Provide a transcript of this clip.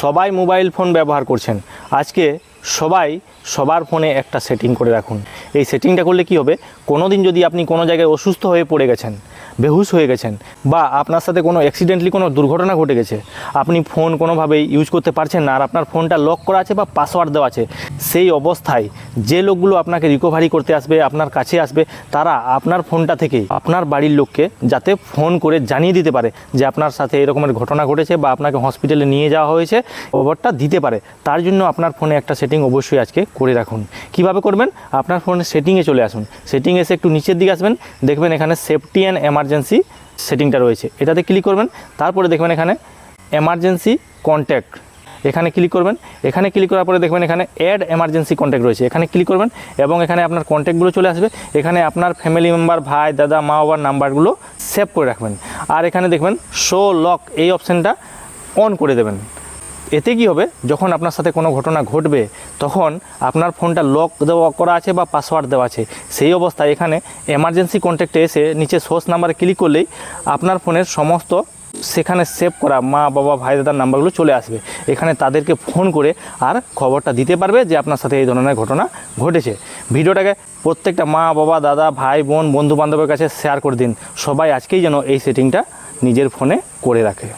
সবাই mobile phone ব্যবহার করছেন। আজকে সবাই সবার ফোনে একটা সেটিং করে রাখুন। এই সেটিংটা করলে কি হবে? কোনো দিন যদি আপনি কোনো জায়গায় অসুস্থ হয়ে পড়ে গেছেন বেহুশ হয়ে গেছেন বা আপনার সাথে কোনো অ্যাক্সিডেন্টলি কোনো দুর্ঘটনা ঘটে গেছে। আপনি ফোন কোনোভাবেই ইউজ করতে পারছেন না আর আপনার ফোনটা লক করা আছে বা পাসওয়ার্ড দেওয়া আছে, সেই অবস্থায় যে লোকগুলো আপনাকে রিকভারি করতে আসবে, আপনার কাছে আসবে, তারা আপনার ফোনটা থেকে আপনার বাড়ির লোককে যাতে ফোন করে জানিয়ে দিতে পারে যে আপনার সাথে এরকমের ঘটনা ঘটেছে বা আপনাকে হসপিটালে নিয়ে যাওয়া হয়েছে, খবরটা দিতে পারে। তার জন্য আপনার ফোনে একটা সেটিং অবশ্যই আজকে করে রাখুন। কীভাবে করবেন? আপনার ফোনের সেটিংয়ে চলে আসুন। সেটিং এসে একটু নিচের দিকে আসবেন, দেখবেন এখানে সেফটি অ্যান্ড এমার্জেন্সি সেটিংটা রয়েছে। এটাতে ক্লিক করবেন, তারপরে দেখবেন এখানে এমার্জেন্সি কন্ট্যাক্ট এখানে ক্লিক করবেন, এখানে ক্লিক করার পরে দেখবেন এখানে অ্যাড এমার্জেন্সি কন্ট্যাক্ট রয়েছে। এখানে ক্লিক করবেন এবং এখানে আপনার কন্ট্যাক্টগুলো চলে আসবে। এখানে আপনার ফ্যামিলি মেম্বার ভাই, দাদা, মা, বাবার নাম্বারগুলো সেভ করে রাখবেন। আর এখানে দেখবেন শো লক এই অপশানটা অন করে দেবেন। এতে কি হবে? যখন আপনার সাথে কোনো ঘটনা ঘটবে, তখন আপনার ফোনটা লক দেওয়া করা আছে বা পাসওয়ার্ড দেওয়া আছে। সেই অবস্থায় এখানে এমার্জেন্সি কন্ট্যাক্টে এসে নিচে সোর্স নাম্বারে ক্লিক করলেই আপনার ফোনের সমস্ত সেখানে সেভ করা মা, বাবা, ভাই, দাদার নাম্বারগুলো চলে আসবে। এখানে তাদেরকে ফোন করে আর খবরটা দিতে পারবে যে আপনার সাথে এই ধরনের ঘটনা ঘটেছে। ভিডিওটাকে প্রত্যেকটা মা, বাবা, দাদা, ভাই, বোন বন্ধু বান্ধবের কাছে শেয়ার করে দিন। সবাই আজকেই যেন এই সেটিংটা নিজের ফোনে করে রাখে।